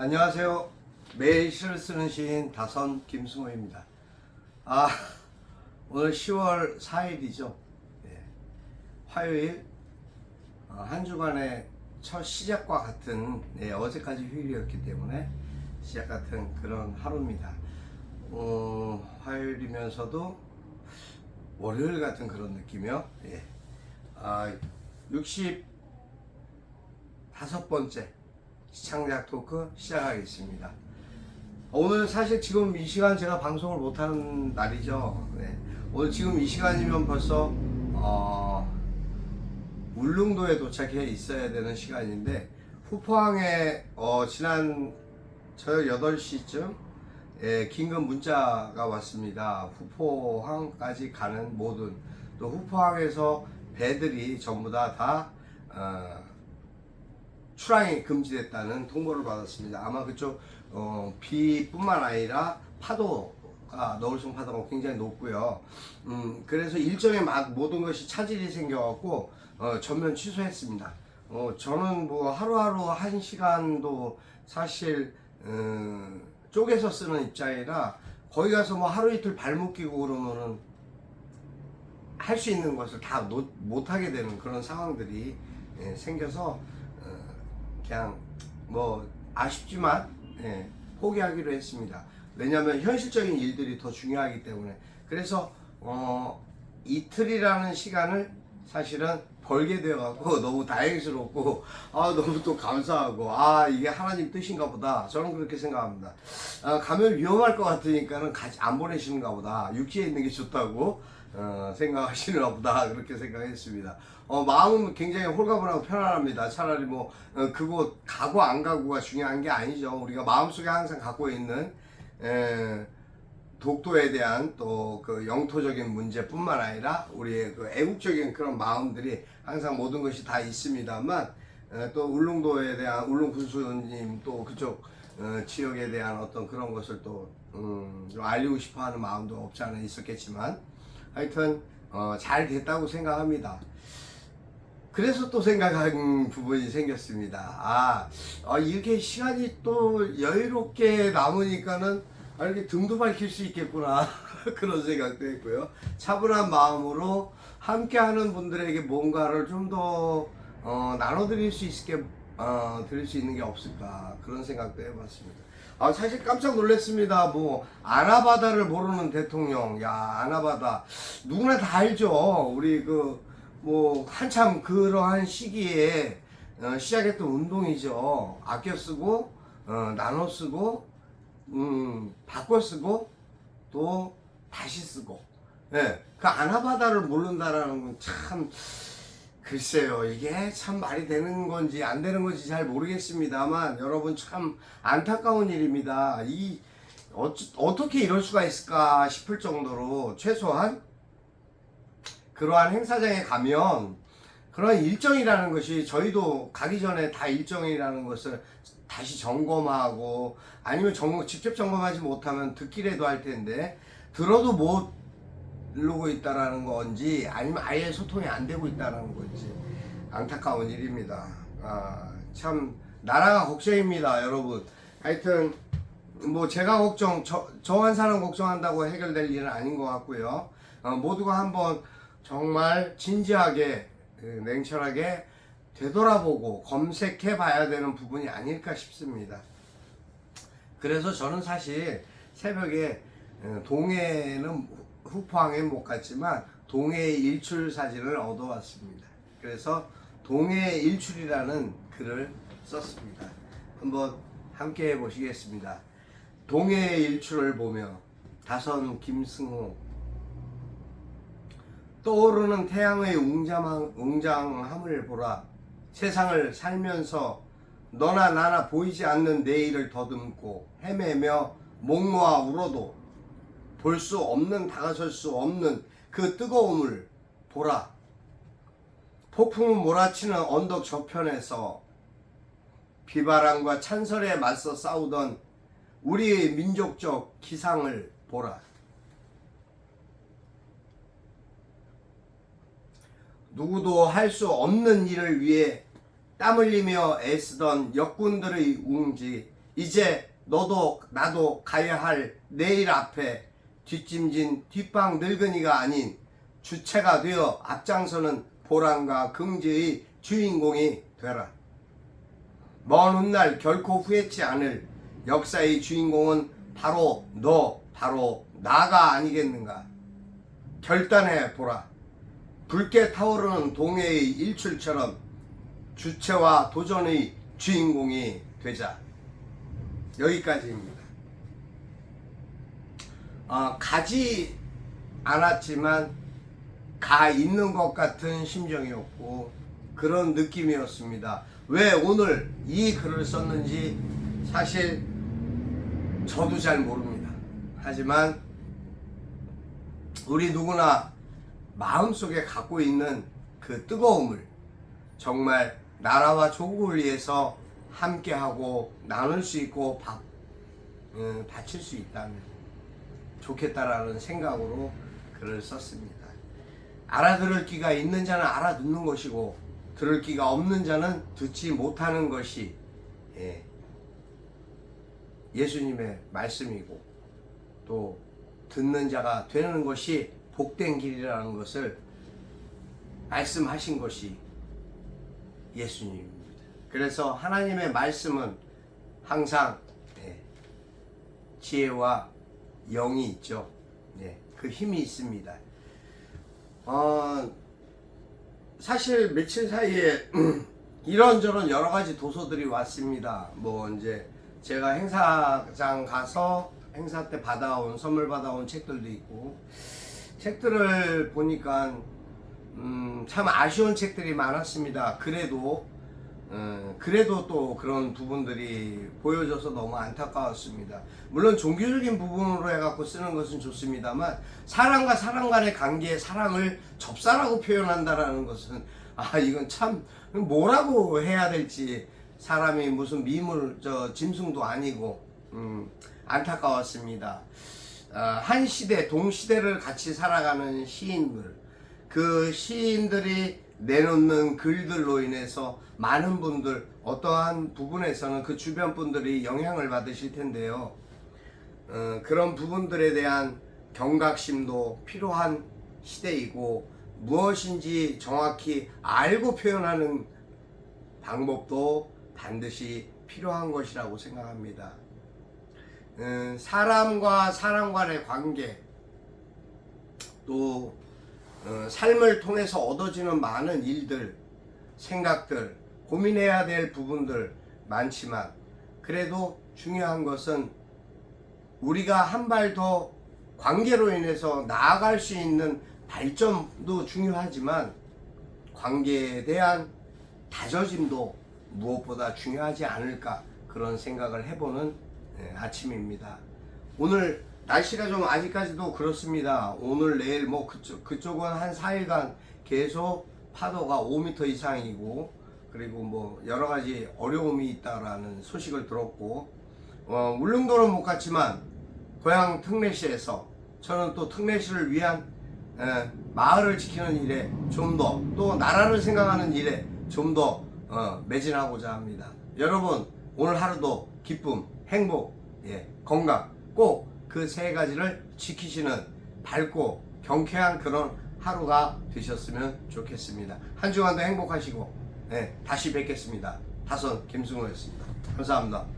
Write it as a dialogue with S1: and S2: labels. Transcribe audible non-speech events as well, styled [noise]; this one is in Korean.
S1: 안녕하세요. 매일 시를 쓰는 시인 다선 김승호입니다. 아, 오늘 10월 4일이죠. 화요일 어, 한 주간의 첫 시작과 같은 네, 어제까지 휴일이었기 때문에 시작 같은 그런 하루입니다. 어, 화요일이면서도 월요일 같은 그런 느낌이요. 예. 아, 65번째 시청자 토크 시작하겠습니다. 오늘 사실 지금 이 시간 제가 방송을 못하는 날이죠. 네. 오늘 지금 이 시간이면 벌써 어, 울릉도에 도착해 있어야 되는 시간인데 후포항에 어, 지난 저녁 8시쯤 예, 긴급 문자가 왔습니다. 후포항까지 가는 모든 또 후포항에서 배들이 전부 다다 어, 출항이 금지됐다는 통보를 받았습니다. 아마 그쪽 어, 비뿐만 아니라 파도가 너울성 파도가 굉장히 높고요. 음, 그래서 일정에 막 모든 것이 차질이 생겨갖고 어, 전면 취소했습니다. 어, 저는 뭐 하루하루 한 시간도 사실 음, 쪼개서 쓰는 입장이라 거기 가서 뭐 하루 이틀 발목 끼고 그러면은 할 수 있는 것을 다 못 하게 되는 그런 상황들이 예, 생겨서 어, 그냥 뭐 아쉽지만 예, 포기하기로 했습니다. 왜냐하면 현실적인 일들이 더 중요하기 때문에 그래서 어, 이틀이라는 시간을 사실은 벌게 되어갖고 [laughs] 너무 다행스럽고 아 너무 또 감사하고 아 이게 하나님 뜻인가 보다 저는 그렇게 생각합니다. 아, 가면 위험할 것 같으니까는 같이 안 보내시는가 보다 육지에 있는 게 좋다고 어, 생각하시는가 보다 [laughs] 그렇게 생각했습니다. 어, 마음은 굉장히 홀가분하고 편안합니다. 차라리 뭐 어, 그곳 가고 안 가고가 중요한 게 아니죠. 우리가 마음속에 항상 갖고 있는 에, 독도에 대한 또 그 영토적인 문제뿐만 아니라 우리의 그 애국적인 그런 마음들이 항상 모든 것이 다 있습니다만 에, 또 울릉도에 대한 울릉 군수님 또 그쪽 어, 지역에 대한 어떤 그런 것을 또 음, 좀 알리고 싶어하는 마음도 없지 않아 있었겠지만 하여튼 어, 잘 됐다고 생각합니다. 그래서 또 생각한 부분이 생겼습니다. 아, 아, 이렇게 시간이 또 여유롭게 남으니까는 아, 이렇게 등도 밝힐 수 있겠구나. [laughs] 그런 생각도 했고요. 차분한 마음으로 함께하는 분들에게 뭔가를 좀더 어, 나눠드릴 수 있게 어, 드릴 수 있는 게 없을까 그런 생각도 해봤습니다. 아 사실 깜짝 놀랐습니다. 뭐 아나바다를 모르는 대통령, 야 아나바다 누구나 다 알죠. 우리 그 뭐 한참 그러한 시기에 어, 시작했던 운동이죠. 아껴 쓰고 어, 나눠 쓰고 음, 바꿔 쓰고 또 다시 쓰고. 예. 그 아나바다를 모른다라는 건 참 글쎄요. 이게 참 말이 되는 건지 안 되는 건지 잘 모르겠습니다만 여러분 참 안타까운 일입니다. 이 어, 어떻게 이럴 수가 있을까 싶을 정도로 최소한 그러한 행사장에 가면 그런 일정이라는 것이 저희도 가기 전에 다 일정이라는 것을 다시 점검하고 아니면 점검, 직접 점검하지 못하면 듣기라도 할 텐데 들어도 못 누르고 있다라는 건지 아니면 아예 소통이 안 되고 있다는 건지 안타까운 일입니다. 아, 참 나라가 걱정입니다, 여러분. 하여튼 뭐 제가 걱정 저 저 한 사람 걱정한다고 해결될 일은 아닌 것 같고요. 어, 모두가 한번 정말 진지하게 그, 냉철하게 되돌아보고 검색해 봐야 되는 부분이 아닐까 싶습니다. 그래서 저는 사실 새벽에 어, 동해는 후포항에 못 갔지만 동해 일출 사진을 얻어왔습니다. 그래서 동해 일출이라는 글을 썼습니다. 한번 함께 해보시겠습니다. 동해 일출을 보며 다선 김승호 떠오르는 태양의 웅장함, 웅장함을 보라 세상을 살면서 너나 나나 보이지 않는 내일을 더듬고 헤매며 목놓아 울어도 볼 수 없는 다가설 수 없는 그 뜨거움을 보라. 폭풍 몰아치는 언덕 저편에서 비바람과 찬설에 맞서 싸우던 우리의 민족적 기상을 보라. 누구도 할 수 없는 일을 위해 땀 흘리며 애쓰던 역군들의 웅지 이제 너도 나도 가야 할 내일 앞에 뒷짐진 뒷방 늙은이가 아닌 주체가 되어 앞장서는 보람과 긍지의 주인공이 되라. 먼 훗날 결코 후회치 않을 역사의 주인공은 바로 너, 바로 나가 아니겠는가. 결단해 보라. 붉게 타오르는 동해의 일출처럼 주체와 도전의 주인공이 되자. 여기까지입니다. 아, 가지 않았지만 가 있는 것 같은 심정이었고 그런 느낌이었습니다. 왜 오늘 이 글을 썼는지 사실 저도 잘 모릅니다. 하지만 우리 누구나 마음속에 갖고 있는 그 뜨거움을 정말 나라와 조국을 위해서 함께하고 나눌 수 있고 바, 음, 바칠 수 있다면 좋겠다라는 생각으로 글을 썼습니다. 알아들을 기가 있는 자는 알아듣는 것이고 들을 기가 없는 자는 듣지 못하는 것이 예, 예수님의 말씀이고 또 듣는 자가 되는 것이 복된 길이라는 것을 말씀하신 것이 예수님입니다. 그래서 하나님의 말씀은 항상 예, 지혜와 영이 있죠. 예, 그 힘이 있습니다. 어, 사실 며칠 사이에 [clears throat] 이런저런 여러 가지 도서들이 왔습니다. 뭐 이제 제가 행사장 가서 행사 때 받아온 선물 받아온 책들도 있고 책들을 보니까 음, 참 아쉬운 책들이 많았습니다. 그래도 음, 그래도 또 그런 부분들이 보여져서 너무 안타까웠습니다. 물론 종교적인 부분으로 해갖고 쓰는 것은 좋습니다만 사람과 사람 간의 관계에 사랑을 접사라고 표현한다라는 것은 아 이건 참 뭐라고 해야 될지 사람이 무슨 미물 저 짐승도 아니고 음, 안타까웠습니다. 아, 한 시대 동시대를 같이 살아가는 시인들 그 시인들이 내놓는 글들로 인해서 많은 분들 어떠한 부분에서는 그 주변 분들이 영향을 받으실 텐데요. 어, 그런 부분들에 대한 경각심도 필요한 시대이고 무엇인지 정확히 알고 표현하는 방법도 반드시 필요한 것이라고 생각합니다. 음, 사람과 사람 간의 관계 또 어, 삶을 통해서 얻어지는 많은 일들, 생각들, 고민해야 될 부분들 많지만 그래도 중요한 것은 우리가 한 발 더 관계로 인해서 나아갈 수 있는 발전도 중요하지만 관계에 대한 다져짐도 무엇보다 중요하지 않을까 그런 생각을 해보는 예, 아침입니다. 오늘 날씨가 좀 아직까지도 그렇습니다. 오늘 내일 뭐 그쪽 그쪽은 한 4일간 계속 파도가 5m 이상이고 그리고 뭐 여러 가지 어려움이 있다라는 소식을 들었고 어, 울릉도는 못 갔지만 고향 특례시에서 저는 또 특례시를 위한 에, 마을을 지키는 일에 좀 더 또 나라를 생각하는 일에 좀더 어, 매진하고자 합니다. 여러분 오늘 하루도 기쁨, 행복, 예, 건강 꼭 그 세 가지를 지키시는 밝고 경쾌한 그런 하루가 되셨으면 좋겠습니다. 한 주간도 행복하시고 예, 다시 뵙겠습니다. 다선 김승호였습니다. 감사합니다.